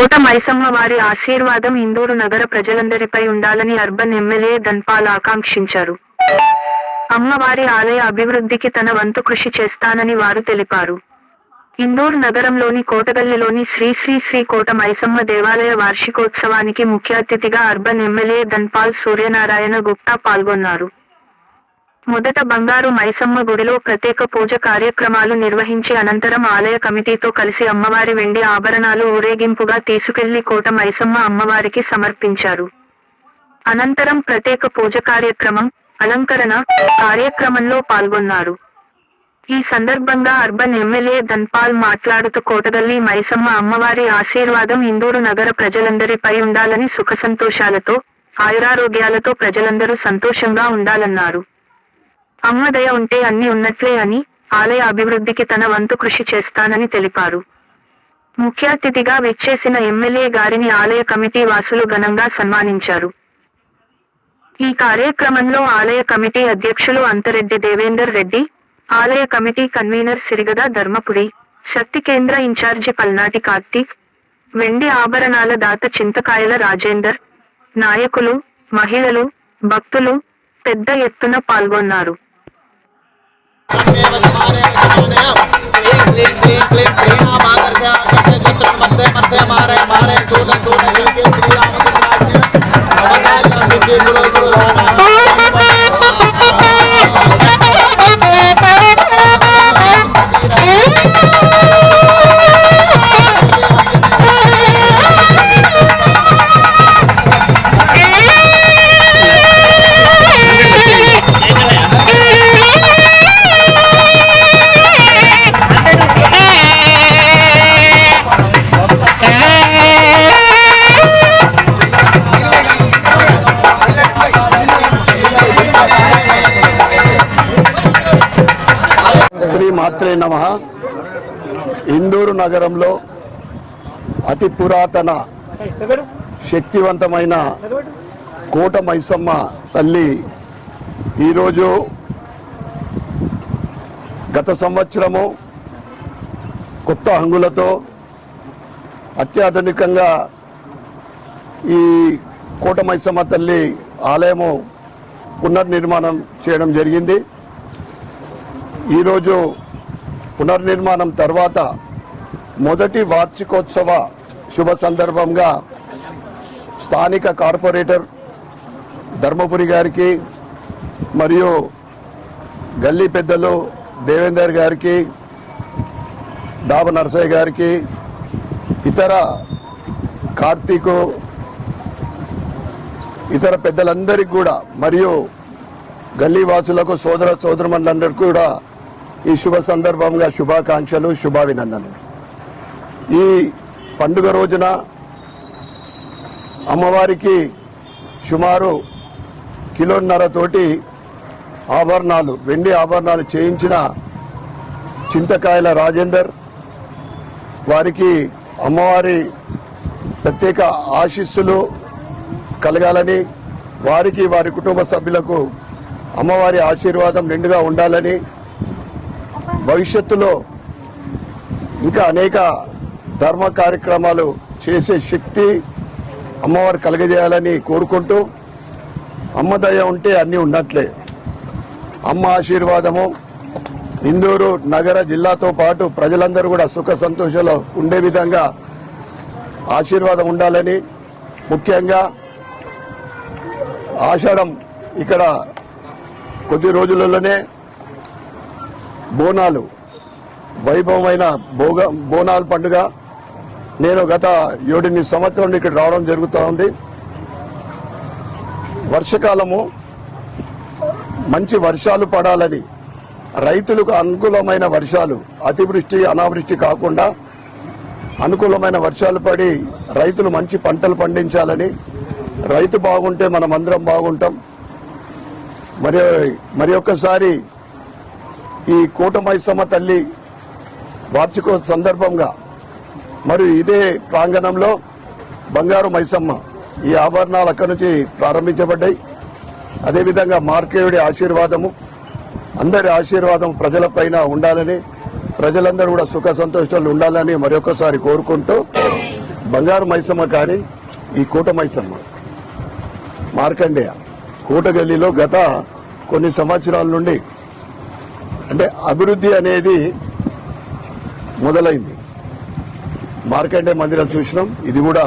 కోట మైసమ్మ వారి ఆశీర్వాదం ఇందూరు నగర ప్రజలందరిపై ఉండాలని అర్బన్ ఎమ్మెల్యే ధన్పాల్ ఆకాంక్షించారు. అమ్మవారి ఆలయ అభివృద్ధికి తన వంతు కృషి చేస్తానని వారు తెలిపారు. ఇందూరు నగరంలోని కోటగల్లిలోని శ్రీ శ్రీ శ్రీ కోట మైసమ్మ దేవాలయ వార్షికోత్సవానికి ముఖ్య అతిథిగా అర్బన్ ఎమ్మెల్యే ధన్పాల్ సూర్యనారాయణ గుప్తా పాల్గొన్నారు. మొదట బంగారు మైసమ్మ గుడిలో ప్రత్యేక పూజ కార్యక్రమాలు నిర్వహించి అనంతరం ఆలయ కమిటీతో కలిసి అమ్మవారి వెండి ఆభరణాలు ఊరేగింపుగా తీసుకెళ్ళి కోట మైసమ్మ అమ్మవారికి సమర్పించారు. అనంతరం ప్రత్యేక పూజ కార్యక్రమం అలంకరణ కార్యక్రమంలో పాల్గొన్నారు. ఈ సందర్భంగా అర్బన్ ఎమ్మెల్యే ధన్పాల్ మాట్లాడుతూ కోటగల్లి మైసమ్మ అమ్మవారి ఆశీర్వాదం ఇందూరు నగర ప్రజలందరిపై ఉండాలని సుఖ సంతోషాలతో ఆయురారోగ్యాలతో ప్రజలందరూ సంతోషంగా ఉండాలన్నారు. అమ్మదయ ఉంటే అన్ని ఉన్నట్లే అని ఆలయ అభివృద్ధికి తన వంతు కృషి చేస్తానని తెలిపారు. ముఖ్య అతిథిగా విచ్చేసిన ఎమ్మెల్యే గారిని ఆలయ కమిటీ వాసులు ఘనంగా సన్మానించారు. ఈ కార్యక్రమంలో ఆలయ కమిటీ అధ్యక్షులు అంతరెడ్డి దేవేందర్ రెడ్డి ఆలయ కమిటీ కన్వీనర్ సిరిగద ధర్మపురి శక్తి కేంద్ర ఇన్ఛార్జి పల్నాటి కార్తీక్ వెండి ఆభరణాల దాత చింతకాయల రాజేందర్ నాయకులు మహిళలు భక్తులు పెద్ద ఎత్తున పాల్గొన్నారు. मारे मारे चोटन శ్రీ మాత్రే నమ. ఇందూరు నగరంలో అతి పురాతన శక్తివంతమైన కోట మైసమ్మ తల్లి ఈరోజు గత సంవత్సరము కొత్త హంగులతో అత్యాధునికంగా ఈ కోట మైసమ్మ తల్లి ఆలయము పునర్నిర్మాణం చేయడం జరిగింది. ఈరోజు పునర్నిర్మాణం తర్వాత మొదటి వార్షికోత్సవ శుభ సందర్భంగా స్థానిక కార్పొరేటర్ ధర్మపురి గారికి మరియు గల్లీ పెద్దలు దేవేందర్ గారికి డాబ నరసయ్య గారికి ఇతర కార్తీకు ఇతర పెద్దలందరికీ కూడా మరియు గల్లీ వాసులకు సోదర సోదరులందరికీ కూడా ఈ శుభ సందర్భంగా శుభాకాంక్షలు శుభాభినందనలు. ఈ పండుగ రోజున అమ్మవారికి సుమారు కిలోన్నరతోటి ఆభరణాలు వెండి ఆభరణాలు చేయించిన చింతకాయల రాజేందర్ వారికి అమ్మవారి ప్రత్యేక ఆశీస్సులు కలగాలని వారికి వారి కుటుంబ సభ్యులకు అమ్మవారి ఆశీర్వాదం నిండుగా ఉండాలని భవిష్యత్తులో ఇంకా అనేక ధర్మ కార్యక్రమాలు చేసే శక్తి అమ్మవారు కలగజేయాలని కోరుకుంటూ అమ్మ దయ ఉంటే అన్నీ ఉన్నట్లే అమ్మ ఆశీర్వాదము. ఇందూరు నగర జిల్లాతో పాటు ప్రజలందరూ కూడా సుఖ సంతోషాలు ఉండే విధంగా ఆశీర్వాదం ఉండాలని ముఖ్యంగా ఆషాఢం ఇక్కడ కొద్ది రోజులలోనే బోనాలు వైభవమైన భోగ బోనాల పండుగ. నేను గత ఏడెనిమిది సంవత్సరం ఇక్కడ రావడం జరుగుతూ ఉంది. వర్షకాలము మంచి వర్షాలు పడాలని రైతులకు అనుకూలమైన వర్షాలు అతివృష్టి అనావృష్టి కాకుండా అనుకూలమైన వర్షాలు పడి రైతులు మంచి పంటలు పండించాలని రైతు బాగుంటే మనం అందరం బాగుంటాం. మరి మరి ఒక్కసారి ఈ కూటమైసమ్మ తల్లి వార్షికోత్సవ సందర్భంగా మరి ఇదే ప్రాంగణంలో బంగారు మైసమ్మ ఈ ఆభరణాలు అక్కడి నుంచి ప్రారంభించబడ్డాయి. అదేవిధంగా మార్కేయుడి ఆశీర్వాదము అందరి ఆశీర్వాదం ప్రజలపైన ఉండాలని ప్రజలందరూ కూడా సుఖ సంతోషాలు ఉండాలని మరొకసారి కోరుకుంటూ బంగారు మైసమ్మ కానీ ఈ కూటమైసమ్మ మార్కండేయ కూటగల్లిలో గత కొన్ని సంవత్సరాల నుండి అంటే అభివృద్ధి అనేది మొదలైంది. మార్కండే మందిరం చూసినాం. ఇది కూడా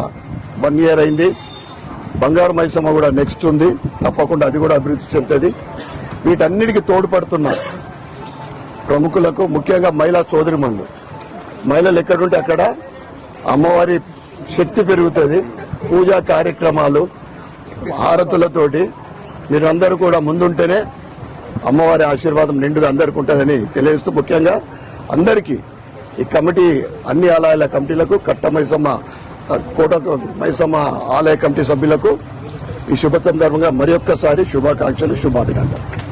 వన్ ఇయర్ అయింది. బంగారు మైసమ్మ కూడా నెక్స్ట్ ఉంది. తప్పకుండా అది కూడా అభివృద్ధి చెందుతుంది. వీటన్నిటికీ తోడ్పడుతున్న ప్రముఖులకు ముఖ్యంగా మహిళా సోదరిమణులు మహిళలు ఎక్కడుంటే అక్కడ అమ్మవారి శక్తి పెరుగుతుంది. పూజా కార్యక్రమాలు హారతులతోటి. మీరందరూ కూడా ముందుంటేనే అమ్మవారి ఆశీర్వాదం నిండుగా అందరికీ ఉంటుందని తెలియజేస్తూ ముఖ్యంగా అందరికీ ఈ కమిటీ అన్ని ఆలయాల కమిటీలకు కట్ట మైసమ్మ కోట మైసమ్మ ఆలయ కమిటీ సభ్యులకు ఈ శుభ సందర్భంగా మరి ఒక్కసారి శుభాకాంక్షలు శుభాభినందనలు.